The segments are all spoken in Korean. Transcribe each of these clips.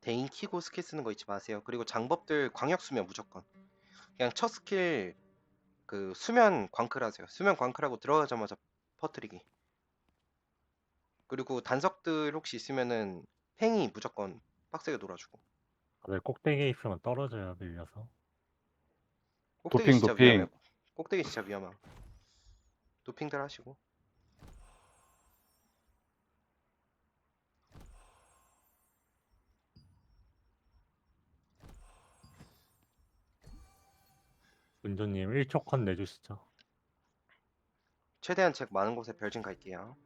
대인 키고 스킬 쓰는 거 잊지 마세요. 그리고 장법들 광역 수면 무조건. 그냥 첫 스킬 그 수면 광클 하세요. 수면 광클하고 들어가자마자 퍼뜨리기. 그리고 단석들 혹시 있으면은 팽이 무조건 빡세게 놀아주고. 다들 꼭대기에 있으면 떨어져요 밀려서 꼭대기 도핑, 진짜 도핑. 위험해. 꼭대기 진짜 위험함. 도핑들 하시고. 은조님 1초 컷 내주시죠 최대한 책 많은 곳에 별진 갈게요.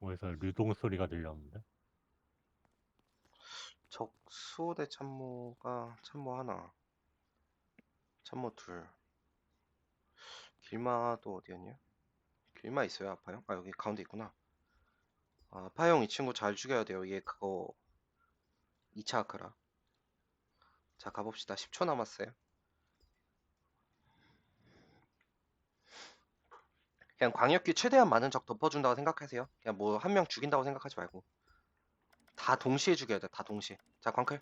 어디서 류동 소리가 들렸는데 적수 대 참모가 참모 하나, 참모 둘. 길마도 어디였냐? 길마 있어요, 아파요? 아 여기 가운데 있구나. 아, 아파형 이 친구 잘 죽여야 돼요. 얘 그거 2차 아크라. 자 가봅시다. 10초 남았어요. 그냥 광역기 최대한 많은 적 덮어준다고 생각하세요. 그냥 뭐 한 명 죽인다고 생각하지 말고. 다 동시에 죽여야 돼. 다 동시에. 자, 광클.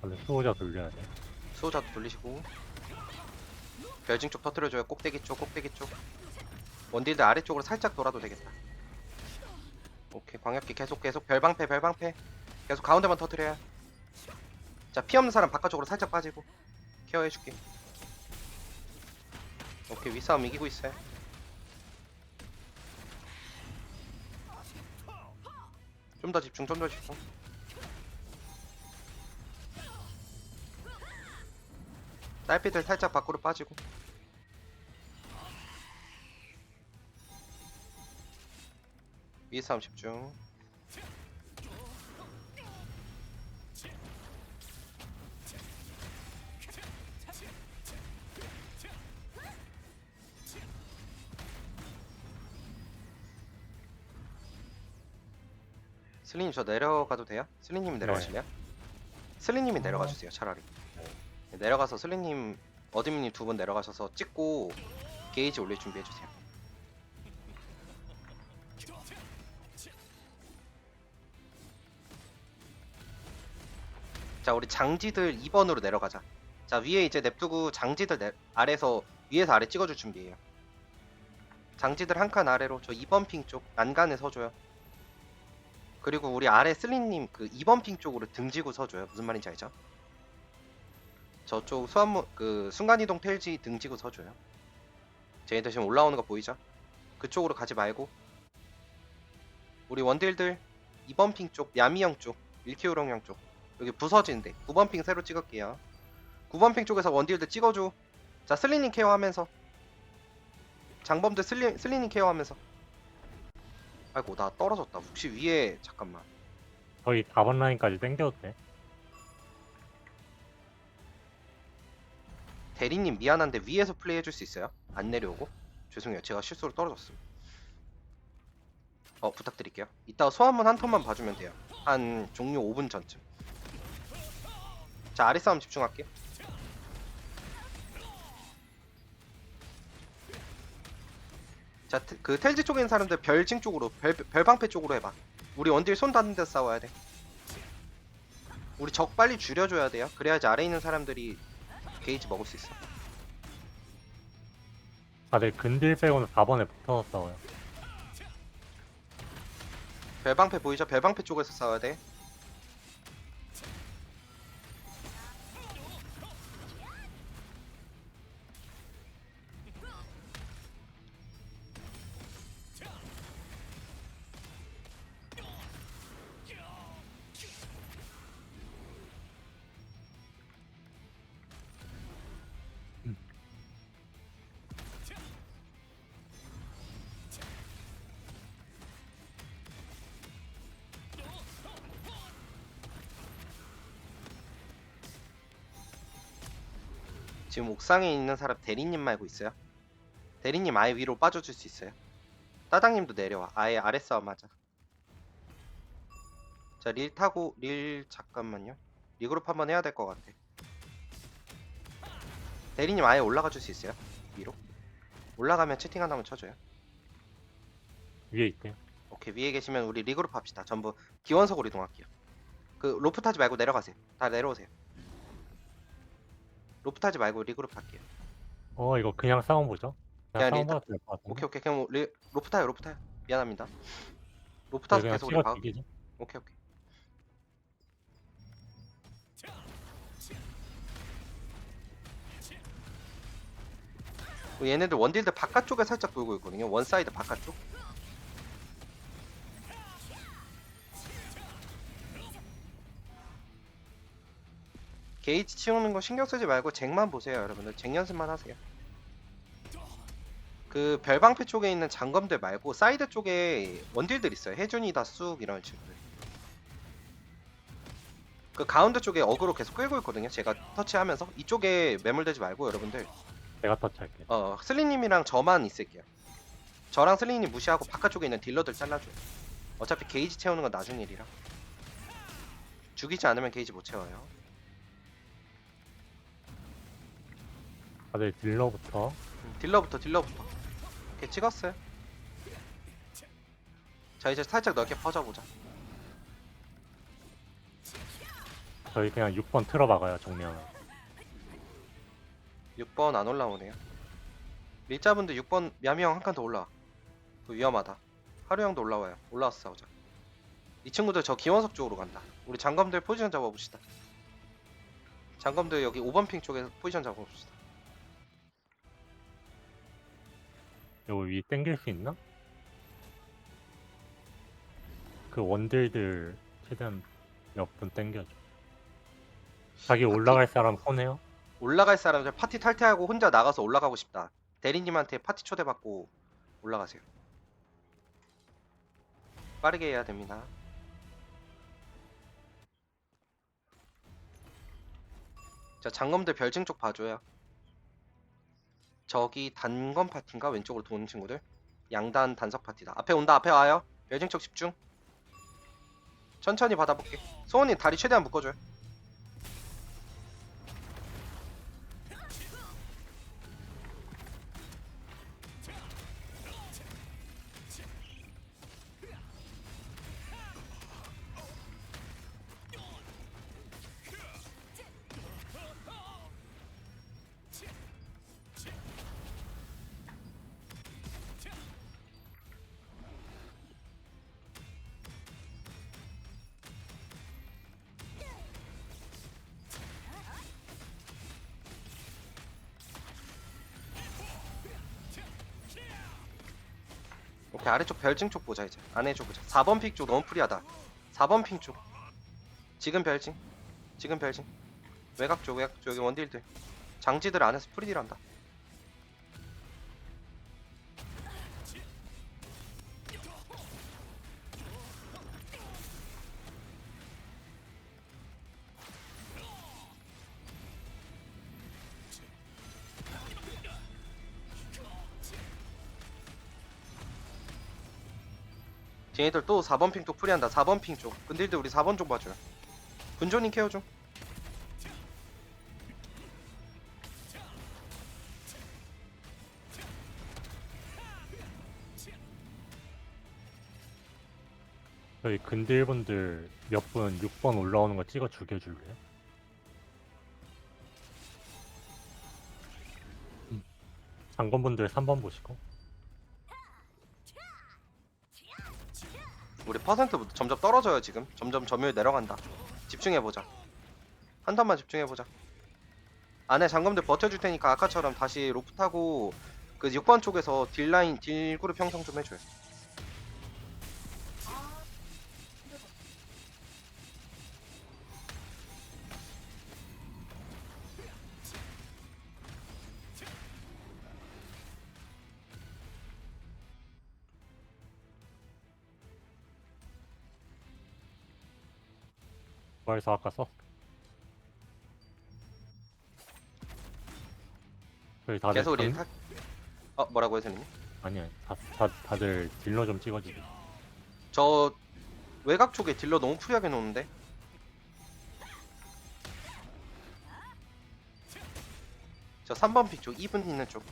다들 수호자 돌려야 돼 수호자도 돌리시고. 별징 쪽 터트려줘요. 꼭대기 쪽, 꼭대기 쪽. 원딜들 아래쪽으로 살짝 돌아도 되겠다. 오케이, 광역기 계속 계속 별방패, 별방패. 계속 가운데만 터트려요. 자, 피 없는 사람 바깥쪽으로 살짝 빠지고. 케어해줄게. 오케이, 윗싸움 이기고 있어요. 좀 더 집중, 좀 더 집중. 딸피들 살짝 밖으로 빠지고 위에 싸움 집중 슬리님 저 내려가도 돼요? 슬리님 내려가실래요? 슬리님이 내려가 주세요 차라리 네, 내려가서 슬리님 어드민님 두 분 내려가셔서 찍고 게이지 올릴 준비해 주세요. 자 우리 장지들 2번으로 내려가자. 자 위에 이제 냅두고 장지들 내, 아래서 위에서 아래 찍어줄 준비해요. 장지들 한 칸 아래로 저 2번 핑 쪽 난간에 서줘요. 그리고 우리 아래 슬리님 그 2번 핑 쪽으로 등지고 서줘요. 무슨 말인지 알죠? 저쪽 수한문 그 순간이동 텔지 등지고 서줘요. 쟤네들 지금 올라오는 거 보이죠? 그쪽으로 가지 말고 우리 원딜들 2번 핑 쪽, 야미형 쪽, 일키우롱 형 쪽 여기 부서진데 9번 핑 새로 찍을게요. 9번 핑 쪽에서 원딜들 찍어줘. 자 슬리닝 케어하면서 장범들 슬리, 슬리닝 케어하면서 아이고 나 떨어졌다. 혹시 위에 잠깐만 저희 4번 라인까지 땡겨도 돼 대리님 미안한데 위에서 플레이 해줄 수 있어요? 안 내려오고? 죄송해요 제가 실수로 떨어졌음 어 부탁드릴게요 이따 소환문 한 턴만 봐주면 돼요 한 종료 5분 전쯤 자 아래 싸움 집중할게 자그 텔지 쪽에 있는 사람들 별징 쪽으로 별, 별방패 쪽으로 해봐 우리 원딜 손 닿는 데 싸워야 돼 우리 적 빨리 줄여줘야 돼요 그래야지 아래 있는 사람들이 게이지 먹을 수 있어. 다들 근딜 빼고는 4번에 붙어서 싸워요 별방패 보이죠? 별방패 쪽에서 싸워야 돼. 지금 옥상에 있는 사람 대리님 말고 있어요? 대리님 아예 위로 빠져줄 수 있어요? 따당님도 내려와. 아예 아래 싸움 하자. 자, 릴 타고 릴 잠깐만요. 리그룹 한번 해야 될 것 같아. 대리님 아예 올라가 줄 수 있어요? 위로? 올라가면 채팅 하나만 쳐줘요. 위에 있대요. 오케이 위에 계시면 우리 리그룹 합시다. 전부 기원석으로 이동할게요. 그 로프 타지 말고 내려가세요. 다 내려오세요. 로프 타지 말고 리그룹 할게요. 어 이거 그냥 싸움 보죠. 그냥 그냥 싸움 일단- 봐도 될 것 같은데. 오케이 오케이 그냥 뭐 리, 로프 타요 로프 타요. 미안합니다. 로프 타서 네, 계속 우리. 죽이죠. 오케이 오케이. 그 얘네들 원딜들 바깥쪽에 살짝 돌고 있거든요. 원 사이드 바깥쪽. 게이지 치우는 거 신경 쓰지 말고 잭만 보세요, 여러분들. 잭 연습만 하세요. 그 별방패 쪽에 있는 장검들 말고 사이드 쪽에 원딜들 있어요. 해준이다 쑥 이런 친구들. 그 가운데 쪽에 어그로 계속 끌고 있거든요. 제가 터치하면서 이쪽에 매몰되지 말고 여러분들 내가 터치할게. 어 슬리님이랑 저만 있을게요. 저랑 슬리님 무시하고 바깥쪽에 있는 딜러들 잘라줘요. 어차피 게이지 채우는 건 나중 일이라. 죽이지 않으면 게이지 못 채워요. 다들 딜러부터 음, 딜러부터 딜러부터. 이렇게 찍었어요. 자 이제 살짝 넓게 퍼져보자. 저희 그냥 6번 틀어 박아요 정리하면. 6번 안 올라오네요. 밀자분들 6번 야미 형 한 칸 더 올라와. 그거 위험하다. 하루 형도 올라와요. 올라왔어 싸우자. 이 친구들 저 기원석 쪽으로 간다. 우리 장검들 포지션 잡아봅시다. 장검들 여기 5번 핑 쪽에 포지션 잡아봅시다. 여기 위 땡길 수 있나? 그 원딜들 최대한 몇 분 땡겨줘. 자기 올라갈 사람 손해요? 올라갈 사람들 파티 탈퇴하고 혼자 나가서 올라가고 싶다. 대리님한테 파티 초대받고 올라가세요. 빠르게 해야 됩니다. 자, 장검들 별징 쪽 봐줘요. 저기 단검 파티인가 왼쪽으로 도는 친구들. 양단 단석 파티다. 앞에 온다. 앞에 와요. 쪽 집중. 천천히 받아볼게. 소원님 다리 최대한 묶어줘요. 오케이 아래쪽 별징 쪽 보자 이제. 안에 쪽 보자. 4번 픽 쪽 너무 프리하다. 4번 핑 쪽. 지금 별징 지금 별징 외곽 쪽 외곽 쪽. 여기 원딜들. 장지들 안에서 프리딜 한다 쟤네들 또 4번 핑 쪽 프리한다. 4번 핑쪽. 근딜들 우리 4번 쪽 봐줘요. 군조님 케어 좀. 저희 근딜분들 몇 분 6번 올라오는 거 찍어 죽여줄래요? 음. 장관분들 3번 보시고 우리 퍼센트 점점 떨어져요 지금. 점점 점유율 내려간다. 집중해보자. 한 턴만 집중해보자. 안에 장검들 버텨줄 테니까 아까처럼 다시 로프 타고 그 6번 쪽에서 딜라인 딜그룹 형성 좀 해줘요 그래서 아까 썼어 저희 다들 계속 우리 장- 타... 어 뭐라고요 선생님? 아니야 다, 다, 다들 딜러 좀 찍어주세요 저 외곽 쪽에 딜러 너무 프리하게 놓는데? 저 3번 픽 쪽 2분 있는 쪽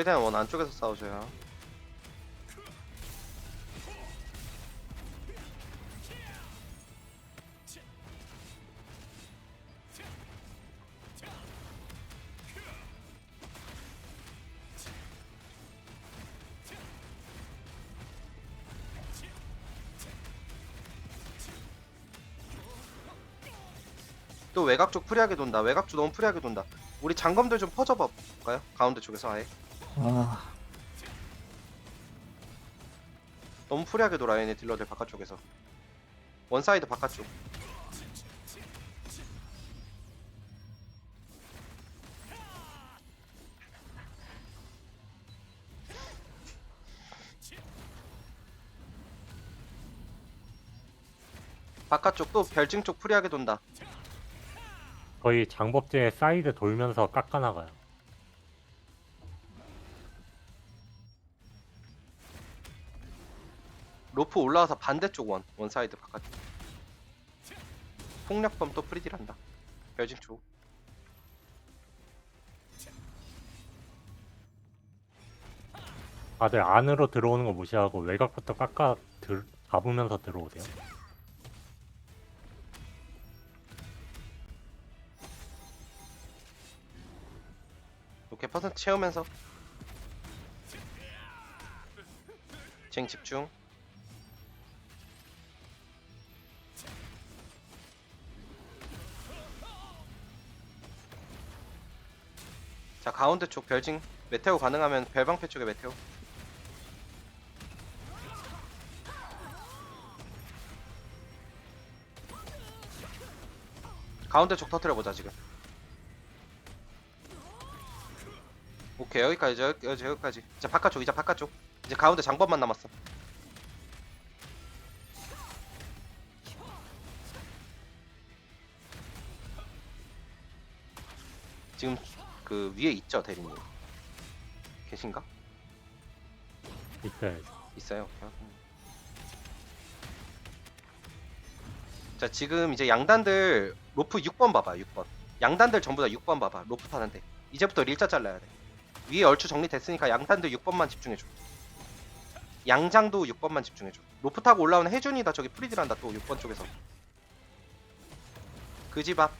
최대한 원 안쪽에서 싸우셔요. 또 외곽 쪽 프리하게 돈다. 외곽 쪽 너무 프리하게 돈다. 우리 장검들 좀 퍼져봐 볼까요? 가운데 쪽에서 아예 아, 너무 프리하게 돌아 얘네 딜러들 바깥쪽에서. 원사이드 바깥쪽. 바깥쪽 또 별징 쪽 프리하게 돈다. 거의 장법제 사이드 돌면서 깎아나가요. 로프 올라와서 반대쪽 원 원사이드 바깥쪽. 폭력범 또 프리딜한다. 별징 쪽. 다들 안으로 들어오는 거 무시하고 외곽부터 깎아 들, 잡으면서 들어오세요. 이렇게 퍼센트 채우면서. 쟁 집중 가운데 쪽 별징 메테오 가능하면 별방패 쪽에 메테오. 가운데 쪽 터트려 보자 지금. 오케이 여기까지 여기, 여기, 여기까지. 이제 바깥쪽 이제 바깥쪽. 이제 가운데 장법만 남았어. 지금 그 위에 있죠 대리님 계신가? 있어요. 있어요. 확인. 자 지금 이제 양단들 로프 6번 봐봐 6번 양단들 전부 다 6번 봐봐 로프 타는데 이제부터 릴자 잘라야 돼 위에 얼추 정리됐으니까 양단들 6번만 집중해줘 양장도 6번만 집중해줘 로프 타고 올라오는 혜준이다 저기 프리딜한다 또 6번 쪽에서 그 집 앞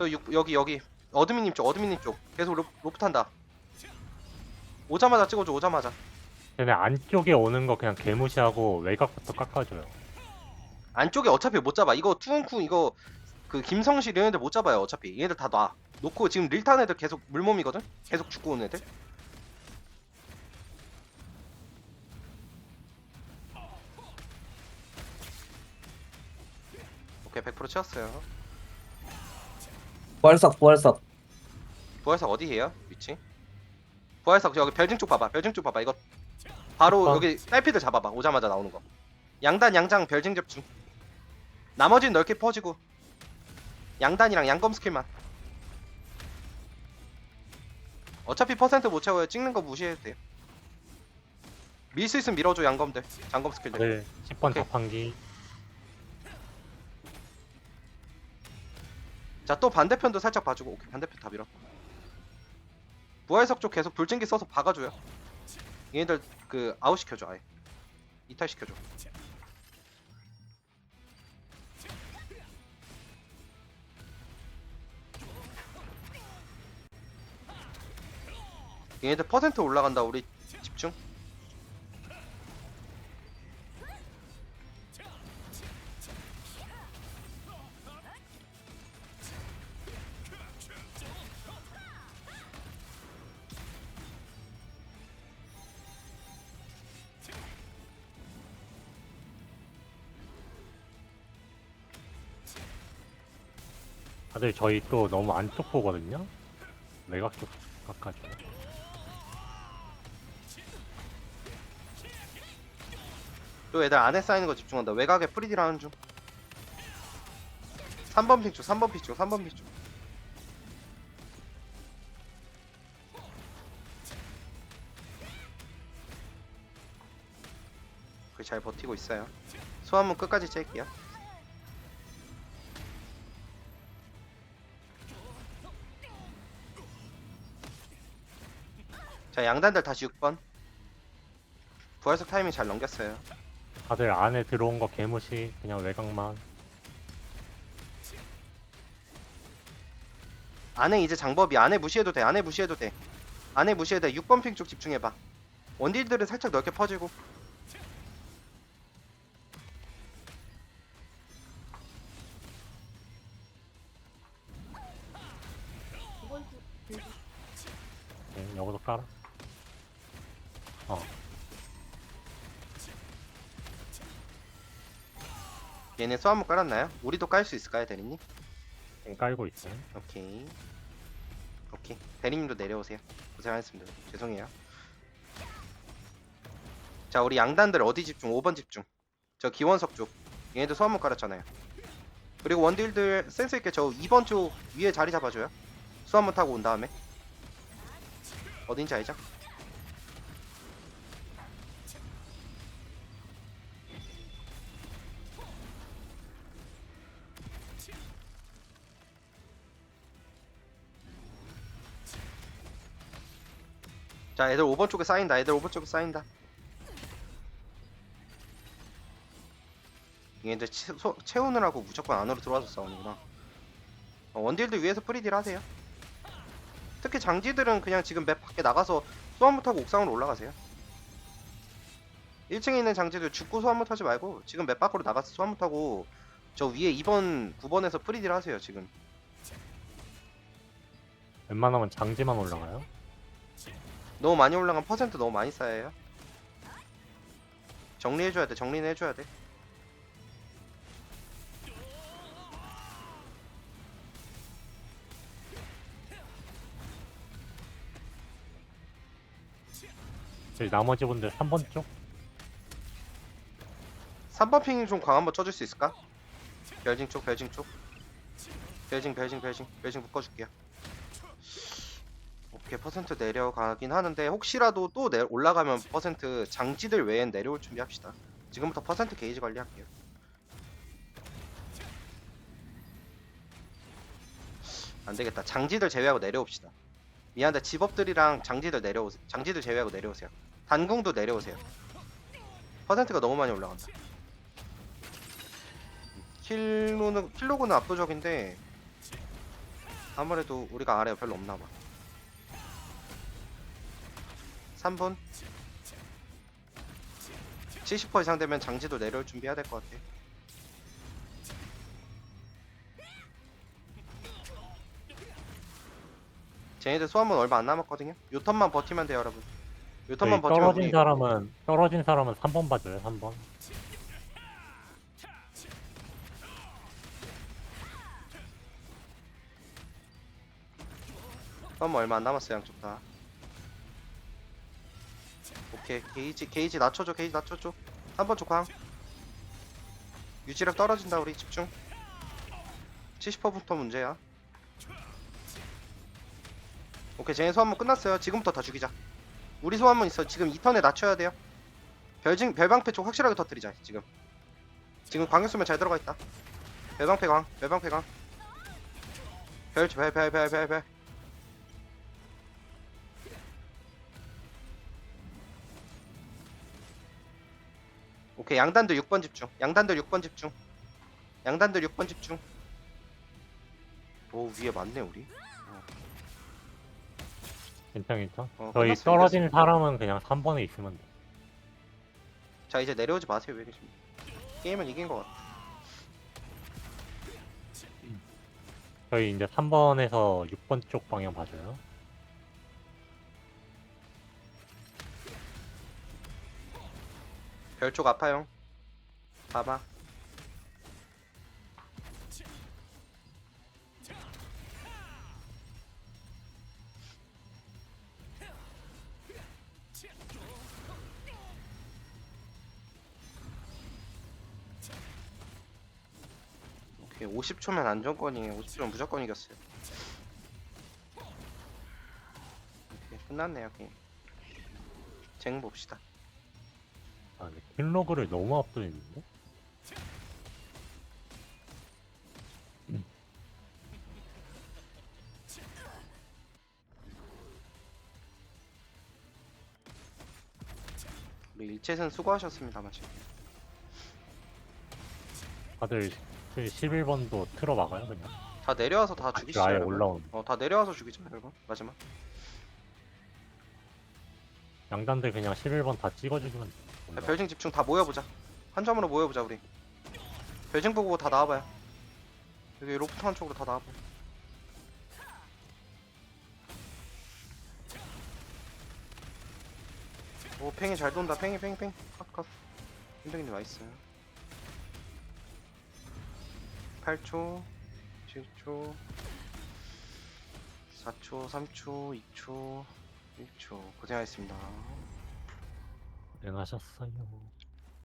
또 여기 여기. 어드미님 쪽 어드미님 쪽. 계속 로, 로프 탄다. 오자마자 찍어줘 오자마자. 얘네 안쪽에 오는 거 그냥 개무시하고 외곽부터 깎아줘요. 안쪽에 어차피 못 잡아. 이거 투은쿠 이거 그 김성실 얘네들 못 잡아요 어차피. 얘네들 다 놔. 놓고 지금 릴탄 애들 계속 물몸이거든? 계속 죽고 오는 애들? 오케이 100% 채웠어요 부활석, 부활석. 부활석 어디에요? 위치? 부활석 여기 별징 쪽 봐봐 별징 쪽 봐봐. 이거 바로 어. 여기 딸피들 잡아봐 오자마자 나오는 거. 양단 양장 별징 접중. 나머지는 넓게 퍼지고. 양단이랑 양검 스킬만. 어차피 퍼센트 못 채워요. 찍는 거 무시해도 돼요. 밀 수 있으면 밀어줘 양검들. 장검 스킬들. 다들 10번 오케이. 자판기 자 또 반대편도 살짝 봐주고 오케이 반대편 다 밀어 부활석 쪽 계속 불증기 써서 박아줘요. 얘네들 그 아웃 시켜줘 아예. 이탈 시켜줘. 얘네들 퍼센트 올라간다 우리 집중 다들 저희 또 너무 안쪽 보거든요. 외곽 쪽 가까죠. 또 애들 안에 쌓이는 거 집중한다. 외곽에 프리디라는 중. 3번 픽 쪽, 3번 픽 쪽, 3번 픽 쪽. 그잘 버티고 있어요. 소환문 끝까지 짤게요. 자 양단들 다시 6번. 부활석 타이밍 잘 넘겼어요. 다들 안에 들어온 거 개무시 그냥 외곽만. 안에 이제 장법이 안에 무시해도 돼 안에 무시해도 돼 안에 무시해도 돼 6번 핑 쪽 집중해봐 원딜들은 살짝 넓게 퍼지고 네, 여기도 깔아. 어, 얘네 쏘 한번 깔았나요? 우리도 깔 수 있을까요 대리님? 지금 깔고 있어요. 오케이. 오케이. 대리님도 내려오세요. 고생하셨습니다. 죄송해요. 자 우리 양단들 어디 집중? 5번 집중. 저 기원석 쪽. 얘네도 쏘 한번 깔았잖아요. 그리고 원딜들 센스 있게 저 2번 쪽 위에 자리 잡아줘요. 쏘 한번 타고 온 다음에. 어딘지 알죠? 자 애들 5번 쪽에 쌓인다. 애들 5번 쪽에 쌓인다. 얘들 채, 소, 채우느라고 무조건 안으로 들어와서 싸우는구나. 어, 원딜들 위에서 프리딜 하세요. 특히 장지들은 그냥 지금 맵 밖에 나가서 소환무 타고 옥상으로 올라가세요. 1층에 있는 장지들 죽고 소환무 타지 말고 지금 맵 밖으로 나가서 소환무 타고 저 위에 2번 9번에서 프리딜 하세요 지금. 웬만하면 장지만 올라가요. 너무 많이 올라간 퍼센트 너무 많이 쌓여요. 정리해줘야 돼. 정리는 해줘야 돼. 저희 나머지 분들 3번 쪽. 3번 핑좀 광 한번 쳐줄 수 있을까? 별징 쪽, 별징 쪽. 별징, 별징, 별징, 별징 묶어줄게요. 오케이 퍼센트 내려가긴 하는데 혹시라도 또 내, 올라가면 퍼센트 장지들 외엔 내려올 준비합시다. 지금부터 퍼센트 게이지 관리할게요. 안 되겠다. 장지들 제외하고 내려옵시다. 미안한데 집업들이랑 장지들 내려오세요. 장지들 제외하고 내려오세요. 단궁도 내려오세요. 퍼센트가 너무 많이 올라간다. 킬로는 킬로그는 압도적인데 아무래도 우리가 아래가 별로 없나 봐. 3분 70% 이상 되면 장지도 내려올 준비해야 될 것 같아. 쟤네들 소환문 얼마 안 남았거든요. 요 턴만 버티면 돼요, 여러분. 요 저희 턴만 버티면 떨어진 우리 사람은 떨어진 사람은 3번 봐줘요. 3번. 소환문 얼마 안 남았어요, 양쪽 다. 오케이, 게이지 게이지 낮춰줘, 게이지 낮춰줘. 3번 쪽 광. 유지력 떨어진다, 우리 집중. 70%부터 문제야. 오케이, 쟤네 소환문 끝났어요. 지금부터 다 죽이자. 우리 소환문 있어. 지금 2턴에 낮춰야 돼요. 별징 별방패 쪽 확실하게 터뜨리자. 지금. 지금 광역 수면 잘 들어가 있다. 별방패 광, 별방패 광. 별, 별, 별, 별, 별, 별. 오케이 양단들 6번 집중. 양단들 6번 집중. 양단들 6번 집중. 오 위에 맞네 우리. 괜찮 괜찮. 어, 저희 끝났어, 떨어진 사람은 그냥 3번에 있으면 돼. 자 이제 내려오지 마세요 왜 이러십니까? 게임은 이긴 것 같아. 저희 이제 3번에서 6번 쪽 방향 봐줘요. 별쪽 아파요. 봐봐. 오케이 50초면 안정권이에요 50초면 무조건 이겼어요 오케이 끝났네요 게임 쟁 봅시다 킬로그를 너무 앞두는데? 우리 일체선 수고하셨습니다 마치 다들 11번도 틀어 막아요 그냥. 다 내려와서 다 아, 죽이시죠 아예 여러분. 올라오는. 어, 다 내려와서 죽이죠 여러분 마지막 양단들 그냥 11번 다 찍어주기만. 돼. 자, 별징 집중 다 모여보자. 한 점으로 모여보자 우리. 별징 보고 다 나와봐요. 여기 로프트한 쪽으로 다 나와봐요. 오 팽이 잘 돈다. 팽이 팽이 팽이. 컷컷. 힘들긴데 맛있어요 8초 7초 4초 3초 2초 1초. 고생하셨습니다 고생하셨어요.